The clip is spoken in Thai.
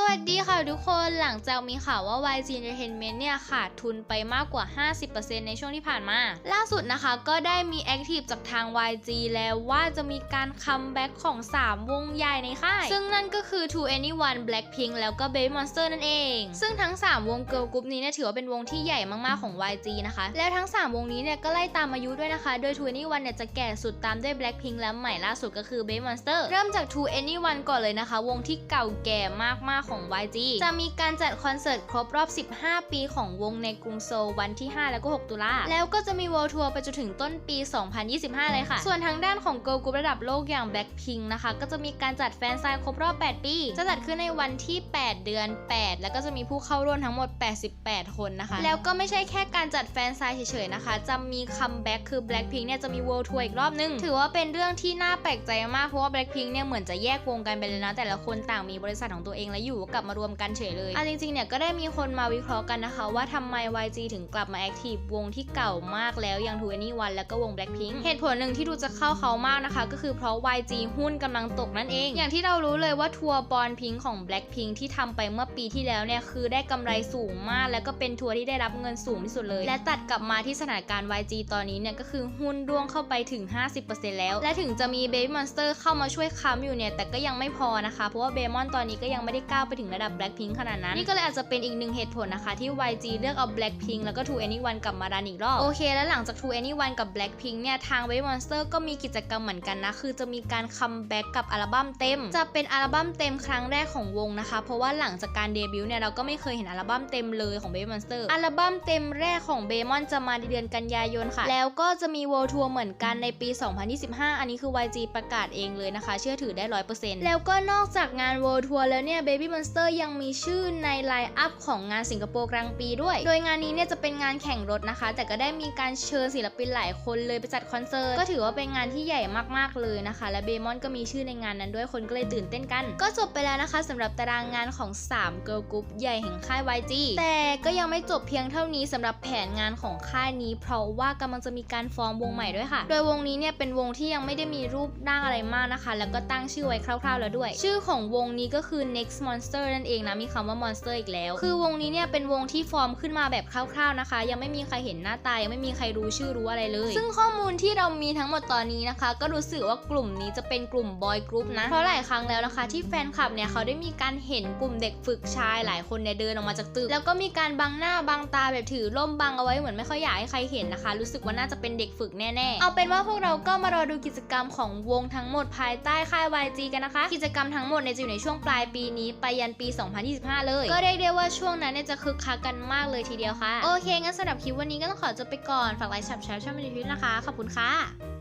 สวัสดีค่ะทุกคนหลังจากมีข่าวว่า YG Entertainment เนี่ยขาดทุนไปมากกว่า 50%ในช่วงที่ผ่านมา ล่าสุดนะคะก็ได้มีแอคทีฟจากทาง YG แล้วว่าจะมีการคัมแบ็กของ 3 วงใหญ่ในค่าย ซึ่งนั่นก็คือ To Anyone Blackpink แล้วก็ Baby Monster นั่นเอง ซึ่งทั้ง 3 วงเกิร์ลกรุ๊ปนี้เนี่ยถือว่าเป็นวงที่ใหญ่มากๆของ YG นะคะ แล้วทั้ง 3 วงนี้เนี่ยก็ไล่ตามอายุด้วยนะคะ โดย To Anyone เนี่ยจะแก่สุดตามด้วย Blackpink และใหม่ล่าสุดก็คือ Baby Monster เริ่มจาก To Anyone ก่อนเลยนะคะ วงที่เก่าแก่มากๆของ YG จะมีการจัดคอนเสิร์ตครบรอบ 15 ปีของวงในกรุงโซลวันที่ 5 แล้วก็ 6 ตุลา แล้วก็จะมี World Tour ไปจนถึงต้นปี 2025 เลยค่ะ ส่วนทางด้านของ Girl Group ระดับโลกอย่าง Blackpink นะคะ ก็จะมีการจัดแฟนไซน์ครบรอบ 8 ปี จะจัดขึ้นในวันที่ 8 เดือน 8 แล้วก็จะมีผู้เข้าร่วมทั้งหมด 88 คนนะคะ แล้วก็ไม่ใช่แค่การจัดแฟนไซน์เฉยๆนะคะ จะมีคัมแบ็กคือ Blackpink เนี่ยจะมี World Tour อีกรอบนึง ถือว่าเป็นเรื่องที่น่าแปลกใจมากเพราะว่า Blackpink เนี่ยเหมือนจะแยกวงกันไปเลยนะแต่ละคนต่างมีบริษัทของตัวเองและอยู่ก็กลับมารวมกันเฉยเลยอะจริงๆเนี่ยก็ได้มีคนมาวิเคราะห์กันนะคะ ว่าทำไม YG ถึงกลับมาแอคทีฟวงที่เก่ามากแล้วอย่าง2 n e One แล้วก็วง Blackpink เหตุผลหนึ่งที่ดูจะเข้าเขามากนะคะ ก็คือเพราะ YG หุ้นกำลังตกนั่นเอง อย่างที่เรารู้เลยว่าทัวร์บอลพิงของ Blackpink ที่ทำไปเมื่อปีที่แล้วเนี่ยคือได้กำไรสูงมาก แล้วก็เป็นทัวร์ที่ได้รับเงินสูงที่สุดเลย และตัดกลับมาที่สถานการณ์ YG ตอนนี้เนี่ยก็คือหุ้นร่วงเข้าไปถึง 50%แล้ว และถึงจะมี Baby Monster เข้ามาช่วยค้ำอยู่เนี่ยแต่ก็ยังไม่พอนะคะเพราะว่าเบมอนตอนนี้ก็ยังไม่ได้ก้าวไปถึงระดับ Blackpink ขนาดนั้น นี่ก็เลยอาจจะเป็นอีกหนึ่งเหตุผลนะคะ ที่ YG เลือกเอา Blackpink แล้วก็ To Anyone กลับมารันอีกรอบ โอเค แล้วหลังจาก To Anyone กับ Blackpink เนี่ย ทาง Baby Monster ก็มีกิจกรรมเหมือนกันนะ คือจะมีการคัมแบ็กกับอัลบั้มเต็ม จะเป็นอัลบั้มเต็มครั้งแรกของวงนะคะ เพราะว่าหลังจากการเดบิวต์เนี่ยเราก็ไม่เคยเห็นอัลบั้มเต็มเลยของ Baby Monster อัลบั้มเต็มแรกของ b บมอนจะมาในเดือนกันยายนค่ะ แล้วก็จะมี World Tour เหมือนกันในปี 2025 อันนี้คือ YG ประกาศเองเลยนะคะ เชื่อถือได้ 100%แล้วก็นอกจากงาน World Tour แล้วเนี่ย Baby Monster ยังมีชื่อในไลน์อัพของงานสิงคโปร์กลางปีด้วย โดยงานนี้เนี่ยจะเป็นงานแข่งรถนะคะ แต่ก็ได้มีการเชิญศิลปินหลายคนเลยไปจัดคอนเสิร์ต ก็ถือว่าเป็นงานที่ใหญ่มากๆเลยนะคะ และเบมอนก็มีชื่อในงานนั้นด้วย คนก็เลยตื่นเต้นกัน ก็จบไปแล้วนะคะสำหรับตารางงานของ3 Girl Group ใหญ่แห่งค่าย YG แต่ก็ยังไม่จบเพียงเท่านี้สำหรับแผนงานของค่ายนี้ เพราะว่ากำลังจะมีการฟอร์มวงใหม่ด้วยค่ะ โดยวงนี้เนี่ยเป็นวงที่ยังไม่ได้มีรูปร่างอะไรมากนะคะ แล้วก็ตั้งชื่อไว้คร่าวๆแล้วด้วย ชื่อของวงนี้ก็คือ Next Monster นั่นเองนะมีคำว่า Monster อีกแล้ว คือวงนี้เนี่ยเป็นวงที่ฟอร์มขึ้นมาแบบคร่าวๆนะคะ ยังไม่มีใครเห็นหน้าตายังไม่มีใครรู้ชื่อรู้อะไรเลย ซึ่งข้อมูลที่เรามีทั้งหมดตอนนี้นะคะ ก็รู้สึกว่ากลุ่มนี้จะเป็นกลุ่มบอยกรุ๊ปนะเพราะหลายครั้งแล้วนะคะ ที่แฟนคลับเนี่ยเขาได้มีการเห็นกลุ่มเด็กฝึกชายหลายคนเนี่ยเดินออกมาจากตึกแล้วก็มีการบังหน้าบังตาแบบถือร่มบังเอาไว้เหมือนไม่ค่อยอยากให้ใครเห็นนะคะ รู้สึกว่าน่าจะเป็นเด็กฝึกแน่ๆเอาเป็นว่าพวกเราก็มารอดูกิจกรรมของวงทั้งหมดภายใต้ค่าย YG กันนะคะ กิจกรรมทั้งหมดเนี่ยจะอยู่ในช่วงปลายปีนี้ไปยันปี 2025 เลย ก็เรียกได้ว่าช่วงนั้นเนี่ยจะคึกคักกันมากเลยทีเดียวค่ะ โอเคงั้นสำหรับคลิปวันนี้ก็ต้องขอจบไปก่อน ฝากไลค์ subscribe ช่องมินิพินะคะ ขอบคุณค่ะ